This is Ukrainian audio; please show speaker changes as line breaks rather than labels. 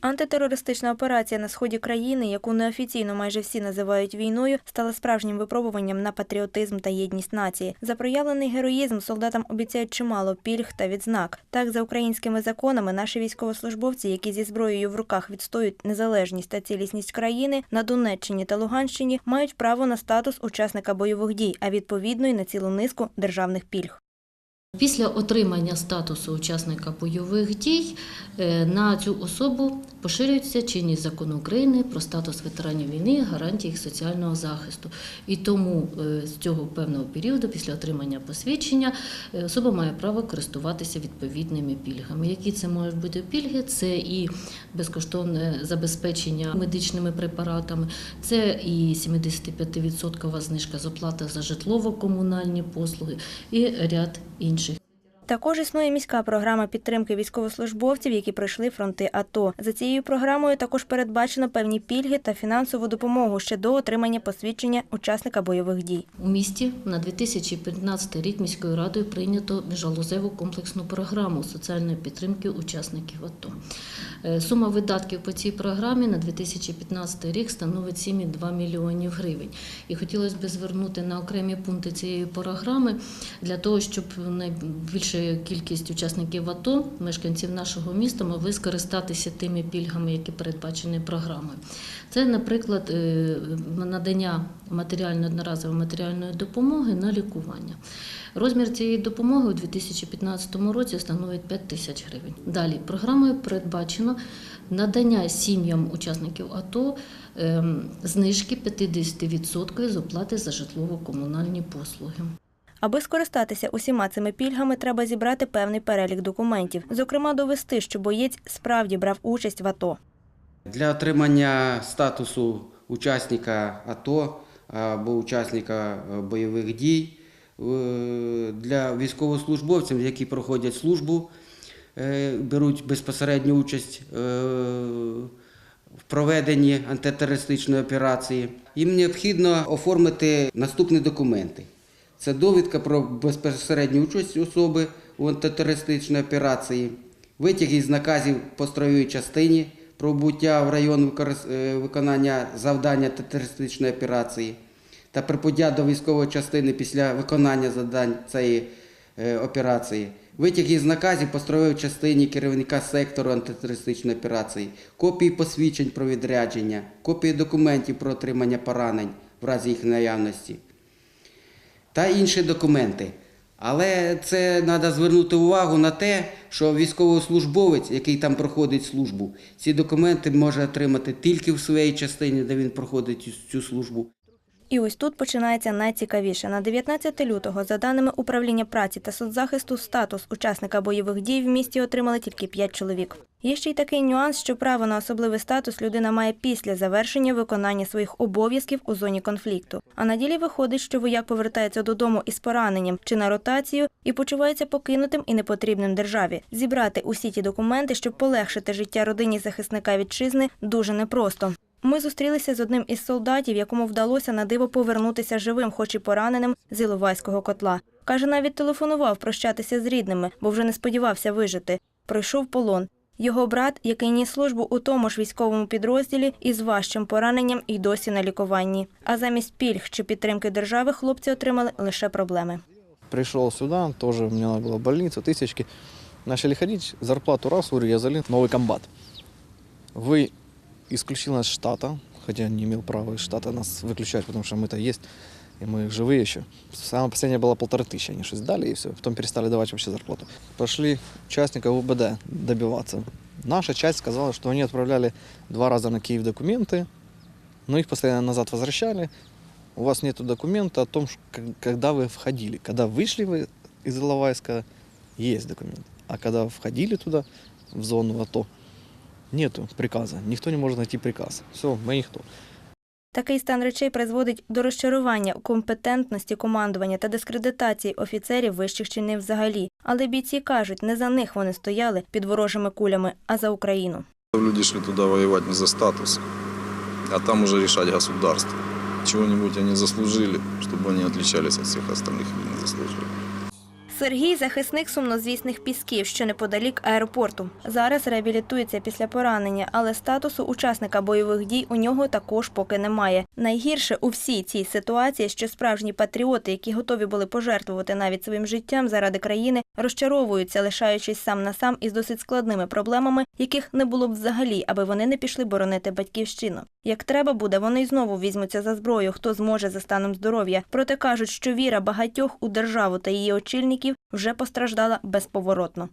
Антитерористична операція на сході країни, яку неофіційно майже всі називають війною, стала справжнім випробуванням на патріотизм та єдність нації. За проявлений героїзм солдатам обіцяють чимало пільг та відзнак. Так, за українськими законами, наші військовослужбовці, які зі зброєю в руках відстоюють незалежність та цілісність країни на Донеччині та Луганщині, мають право на статус учасника бойових дій, а відповідно й на цілу низку державних пільг.
Після отримання статусу учасника бойових дій е, на цю особу поширюється чинність закону України про статус ветеранів війни гарантії їх соціального захисту. І тому е, з цього певного періоду, після отримання посвідчення, е, особа має право користуватися відповідними пільгами. Які це можуть бути пільги? Це і безкоштовне забезпечення медичними препаратами, це і 75% знижка з оплати за житлово-комунальні послуги і ряд інших.
Також існує міська програма підтримки військовослужбовців, які пройшли фронти АТО. За цією програмою також передбачено певні пільги та фінансову допомогу ще до отримання посвідчення учасника бойових дій.
У місті на 2015 рік міською радою прийнято міжгалузеву комплексну програму соціальної підтримки учасників АТО. Е, Сума видатків по цій програмі на 2015 рік становить 7,2 мільйонів гривень. І хотілося б звернути на окремі пункти цієї програми для того, щоб найбільша кількість учасників АТО, мешканців нашого міста, могли скористатися тими пільгами, які передбачені програмою. Це, наприклад, е, надання матеріальної одноразової матеріальної допомоги на лікування. Розмір цієї допомоги у 2015 році становить 5 тисяч гривень. Далі програмою передбачено надання сім'ям учасників АТО ем, знижки 50% з оплати за житлово-комунальні послуги.
Аби скористатися усіма цими пільгами, треба зібрати певний перелік документів, зокрема довести, що боєць справді брав участь в АТО.
Для отримання статусу учасника АТО або учасника е, бойових дій е, для військовослужбовців, які проходять службу, е, беруть безпосередню участь е, в проведенні антитерористичної операції, їм необхідно оформити наступні документи. Це довідка про безпосередню участь особи у антитерористичній операції, витяг із наказів по строєвій частині про буття в район е, виконання завдання антитерористичної операції та прибуття до військової частини після виконання завдань цієї е, операції, витяг із наказів по строєвій частині керівника сектору антитерористичної операції, копії посвідчень про відрядження, копії документів про отримання поранень в разі їх наявності та інші документи. Але це треба звернути увагу на те, що військовослужбовець, який там проходить службу, ці документи може отримати тільки в своїй частині, де він проходить цю- службу.
І ось тут починається найцікавіше. На 19 лютого, за даними управління праці та соцзахисту, статус учасника бойових дій в місті отримали тільки 5 чоловік. Є ще й такий нюанс, що право на особливий статус людина має після завершення виконання своїх обов'язків у зоні конфлікту. А на ділі виходить, що вояк повертається додому із пораненням чи на ротацію і почувається покинутим і непотрібним державі. Зібрати усі ті документи, щоб полегшити життя родині захисника вітчизни, дуже непросто. Ми зустрілися з одним із солдатів, якому вдалося на диво повернутися живим, хоч і пораненим з Іловайського котла. Каже, навіть телефонував прощатися з рідними, бо вже не сподівався вижити. Пройшов полон. Його брат, який ніс службу у тому ж військовому підрозділі, із важчим пораненням і досі на лікуванні. А замість пільг чи підтримки держави хлопці отримали лише проблеми.
Пришел сюда, тоже мне надо было в больницу, тысячки. Начали ходить, зарплату раз урезали, новый комбат. Вы исключил нас штата, хотя не имел права из штата нас выключать, потому что мы-то есть, и мы живые еще. Самое последнее было полторы тысячи, они дали, и все. Потом перестали давать вообще зарплату. Пошли участников УБД добиваться. Наша часть сказала, что они отправляли два раза на Киев документы, но их постоянно назад возвращали. У вас нет документа о том, когда вы входили. Когда вышли вы из Иловайска, есть документ. А когда входили туда, в зону АТО, нету приказа. Никто не может найти приказ. Все, мы никто.
Такий стан речей призводить до розчарування у компетентності командування та дискредитації офіцерів вищих чинів взагалі. Але бійці кажуть, не за них вони стояли під ворожими кулями, а за Україну.
Люди шли туда воевать не за статус, а там уже решать государство. Чего-нибудь они заслужили, чтобы они отличались от всех остальных или не заслужили.
Сергій захисник сумнозвісних пісків, що неподалік аеропорту. Зараз реабілітується після поранення, але статусу учасника бойових дій у нього також поки немає. Найгірше у всій цій ситуації, що справжні патріоти, які готові були пожертвувати навіть своїм життям заради країни, розчаровуються, лишаючись сам на сам із досить складними проблемами, яких не було б взагалі, аби вони не пішли боронити батьківщину. Як треба буде, вони й знову візьмуться за зброю, хто зможе за станом здоров'я. Проте кажуть, що віра багатьох у державу та її очільників вже постраждала безповоротно.